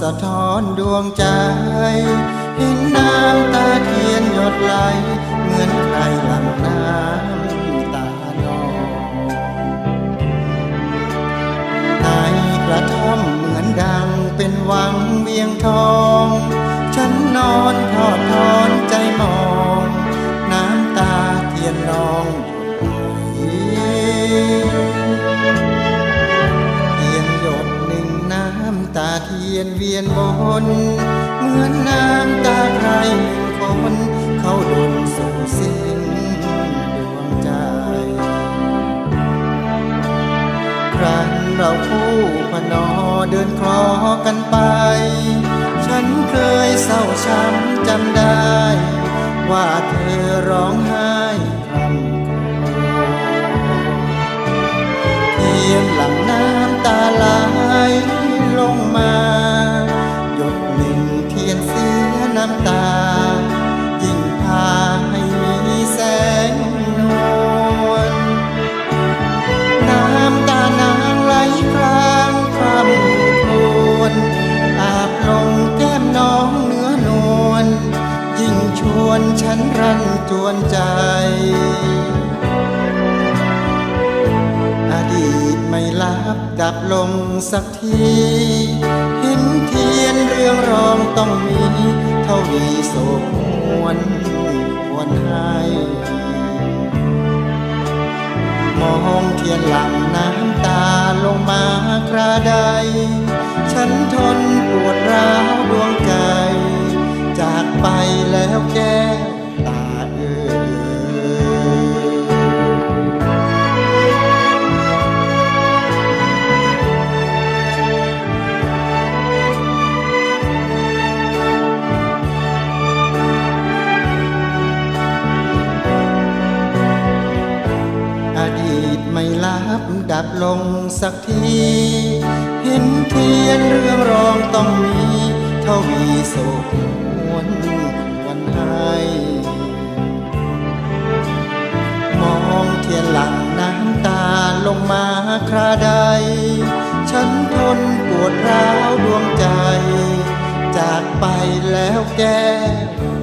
สะท้อนดวงใจ เห็นน้ำตาเทียนหยดไหล เหมือนใครหลั่งน้ำตานองในกระท่อมเหมือนดังเป็นวังเวียงทอง ฉันนอนทอด ตาเทียนเวียนวนเหมือนน้ำตาใครหนึ่งคนเขาดนสู่สิ้นดวงใจ ครั้งเราคู่พนอเดินคลอกันไป ฉันเคยเศร้าช้ำจำได้ ว่าเธอร้องไห้ นฉันรันจวนใจ อดีตไม่ลับดับลงสักทีเห็นเทียนเรื่องรองต้องมีเท่าวีโศกวนควรให้มองเทียนหลังน้ำตาลงมาคราใดฉันทน ไม่ลับดับลงสักที เห็นเทียนเรื่องรองต้องมี เท่าวีโศกหวนวันให คราใด ฉันทนปวดร้าวดวงใจ จากไปแล้วแก้ว